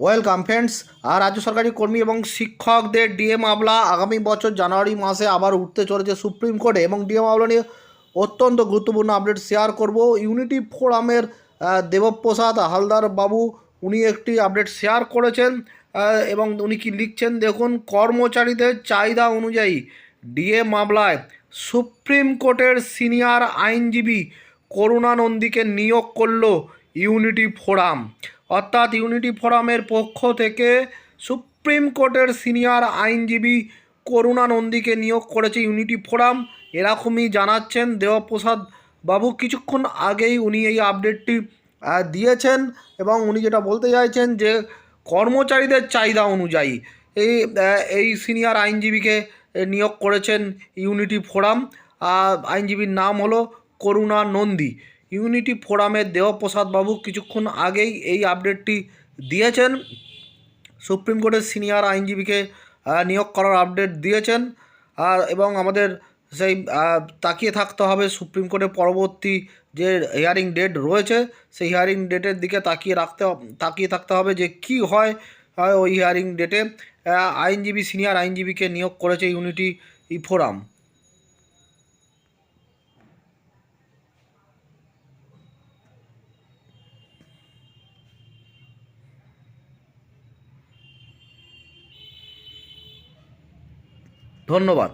Welcome friends, আর রাজ্য সরকারি কর্মী এবং শিক্ষকদের ডিএ মামলা আগামী বছর জানুয়ারি মাসে আবার উঠতে চলেছে সুপ্রিম কোর্টে এবং ডিএ মামলা নিয়ে অত্যন্ত গুরুত্বপূর্ণ আপডেট শেয়ার করব। ইউনিটি ফোরামের দেবপ্রসাদ হালদার বাবু, উনি একটি আপডেট শেয়ার করেছেন এবং উনি কি লিখছেন দেখুন, কর্মচারীদের চাহিদা অনুযায়ী ডিএ মামলায় সুপ্রিম কোর্টের সিনিয়র আইনজীবী করুণা নন্দীকে নিয়োগ করল ইউনিটি ফোরাম অর্থাৎ ইউনিটি ফোরামের পক্ষ থেকে সুপ্রিম কোর্টের সিনিয়র আইনজীবী করুণা নন্দীকে নিয়োগ করেছে ইউনিটি ফোরাম এরকমই জানাচ্ছেন দেবপ্রসাদ বাবু। কিছুক্ষণ আগেই উনি এই আপডেটটি দিয়েছেন এবং উনি যেটা বলতে চাইছেন যে কর্মচারীদের চাহিদা অনুযায়ী এই এই সিনিয়র আইনজীবীকে নিয়োগ করেছেন ইউনিটি ফোরাম আইনজীবীর নাম হলো করুণা নন্দী। ইউনিটি ফোরামের দেবপ্রসাদ বাবু কিছুক্ষণ আগেই এই আপডেটটি দিয়েছেন। সুপ্রিম কোর্টের সিনিয়র আইনজীবীকে নিয়োগ করার আপডেট দিয়েছেন। আর, এবং আমাদের সেই তাকিয়ে থাকতে হবে সুপ্রিম কোর্টের পরবর্তী যে হিয়ারিং ডেট রয়েছে, সেই হিয়ারিং ডেটের দিকে তাকিয়ে রাখতে, তাকিয়ে থাকতে হবে যে কি হয় ওই হিয়ারিং ডেটে আইনজীবী সিনিয়র আইনজীবীকে নিয়োগ করেছে ইউনিটি ফোরাম ধন্যবাদ।